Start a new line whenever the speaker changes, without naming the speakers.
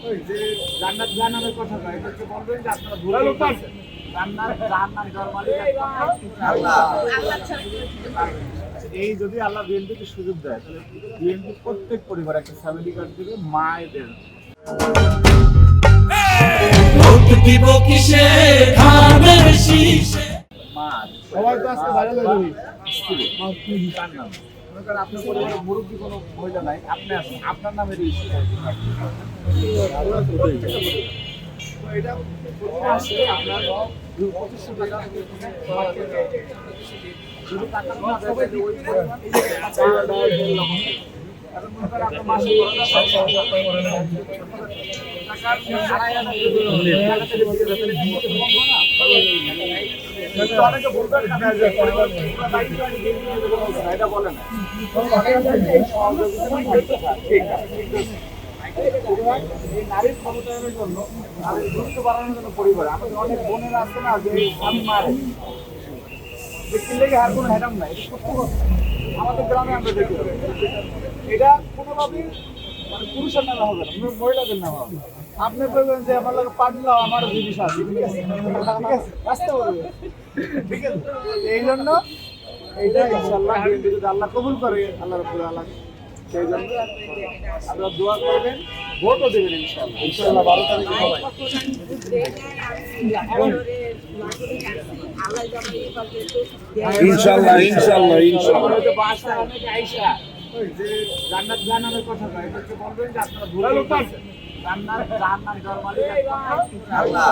ওই যে জান্নাত জাহান্নামের কথা কয় এদেরকে বলবেন যে আপনারা ভুল করতেছেন জান্নাত জাহান্নাম দেওয়ার আল্লাহ। এই যদি আল্লাহ বিএনপিকে সুযোগ দেয় তাহলে বিএনপি প্রত্যেক পরিবার একটা ফ্যামিলি কার্ড দিবে মায়েদের। মা
সবাই তো আজকে ভাইরাল হয়ে যাবে
আপনার পরিবারের মুরব্বী কোনো মহিলা নাই আপনি আছেন। আপনার নামে এটা আপনার পঁচিশশো টাকা টাকা নারীর জন্য নারীর গুরুত্ব জন্য পরিবার অনেক না যে আর কোনো নাই আমাদের গ্রামে এটা কোনোভাবেই মানে পুরুষের হবে না মহিলাদের হবে আপনি বলবেন যে আমার লাগে পাঠলাম আমার জিনিস আছে, ঠিক আছে? ঠিক আছে? এই জন্য এইটা ইনশাল্লাহ বিএনপি যদি আল্লাহ কবুল করে আল্লাহ রব্বুল আল্লাহ সেই জন্য আপনারা দোয়া করবেন ভোটও দেবেন ইনশাল্লাহ ইনশাল্লাহ বারো তারিখে সবাই।
ইনশাল্লাহ ইনশাল্লাহ ইনশাল্লাহ
যে জান্নাত জাহান্নামের কথা বলবেন যে আপনারা আল্লাহ।